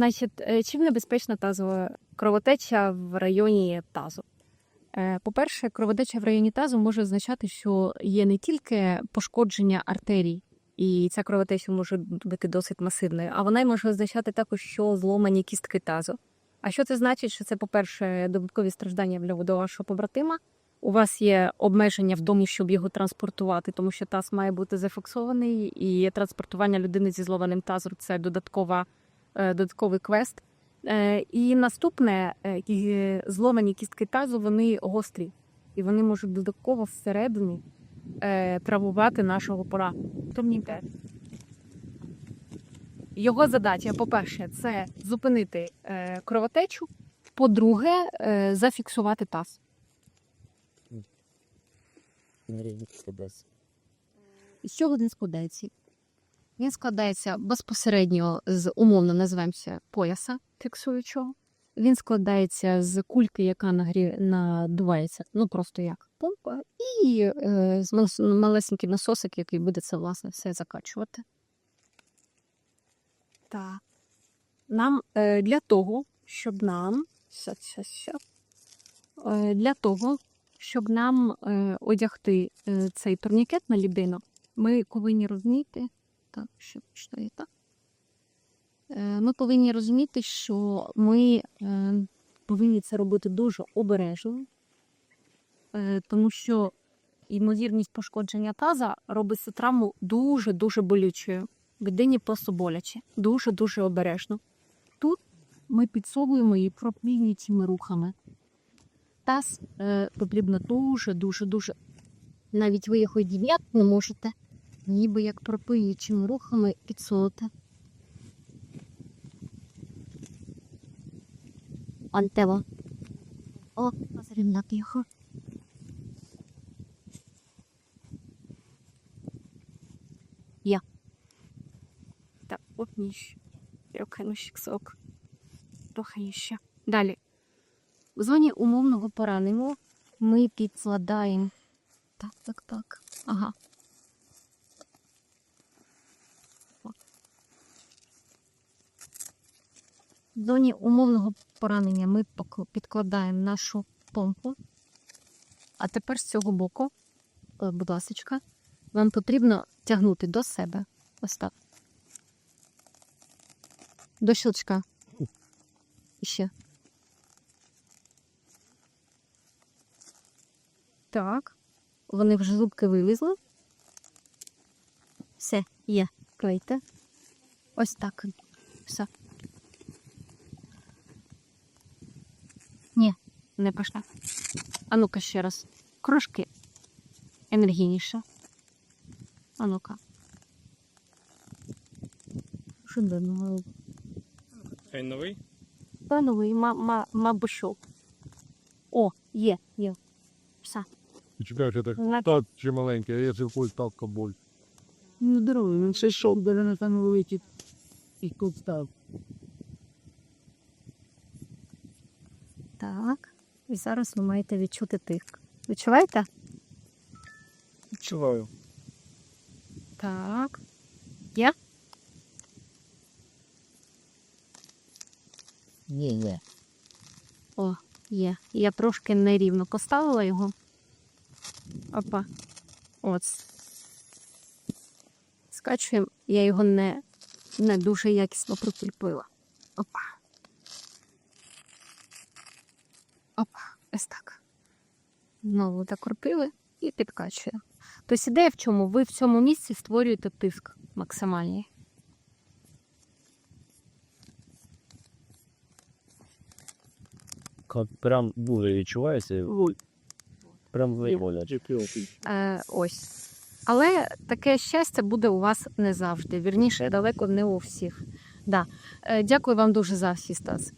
Значить, е, чим небезпечна тазова кровотеча в районі тазу? Е, По-перше, кровотеча в районі тазу може означати, що є не тільки пошкодження артерій, і ця кровотеча може бути досить масивною, а вона й може означати також, що зломані кістки тазу. А що це значить? Що це, по-перше, додаткові страждання для вашого побратима. У вас є обмеження в домі, щоб його транспортувати, тому що таз має бути зафіксований, і транспортування людини зі злованим тазом це додаткова, додатковий квест. Е, І наступне, е, зломані кістки тазу, вони гострі, і вони можуть додатково всередині е, травмувати нашого пора. Його задача, по-перше, це зупинити е, кровотечу. По-друге, е, зафіксувати таз. складається. З чого він складається? Він складається безпосередньо з умовно називаємося пояса фіксуючого. Він складається з кульки, яка нагрі... надувається, ну просто як помпа, і е, малесенький насосик, який буде це власне все закачувати. Так. Нам е, для того, щоб нам щас, щас, щас. Е, для того, щоб нам е, одягти е, цей турнікет на людину, ми повинні розуміти, так, що що є так. Е, Ми повинні розуміти, що ми е, повинні це робити дуже обережно, е, тому що ймовірність пошкодження таза робить цю травму дуже-дуже болючою. Людині просто боляче, дуже-дуже обережно. Тут ми підсовуємо її проплінюючими рухами. Таз потрібно дуже-дуже-дуже. Навіть ви його дів'ят не можете, ніби як пропиючими рухами підсунути. Антево. О, позрівняти його. Я. Так, от ніж. Ножик сок. Трохи іще. Далі. В зоні умовного поранення ми підкладаємо. Так, так, так. Ага. В зоні умовного поранення ми підкладаємо нашу помпу. А тепер з цього боку, е, будь ласка, вам потрібно тягнути до себе. Ось так. До щелчка. І ще. Так. Вони вже зубки вилізли. Все, є. Клейте. Ось так. Все. Не пішла. А ну-ка ще раз. Крошки енергійніше. А ну-ка. Що думаю? Хай новий? Пановий, ма, ма, мабуть. О, є, є. Все. Чекай, що так На- та чи маленький, а я цілкую ставка боль. Ну, здоровий, він ще йшов, де на там великий і кут став. Так. І зараз ви маєте відчути тиск. Відчуваєте? Відчуваю. Так. Є? Ні, ні. О, є. Я трошки нерівно поставила його. Опа. От. Скачуємо. Я його не, не дуже якісно прикріпила. Опа. Опа. Ось так. Знову закріпили і підкачуємо. Тобто ідея в чому? Ви в цьому місці створюєте тиск максимальний. Прям дуже відчувається, прям боляче. Е, ось. Але таке щастя буде у вас не завжди. Вірніше, далеко не у всіх. Да. Е, дякую вам дуже за асістас.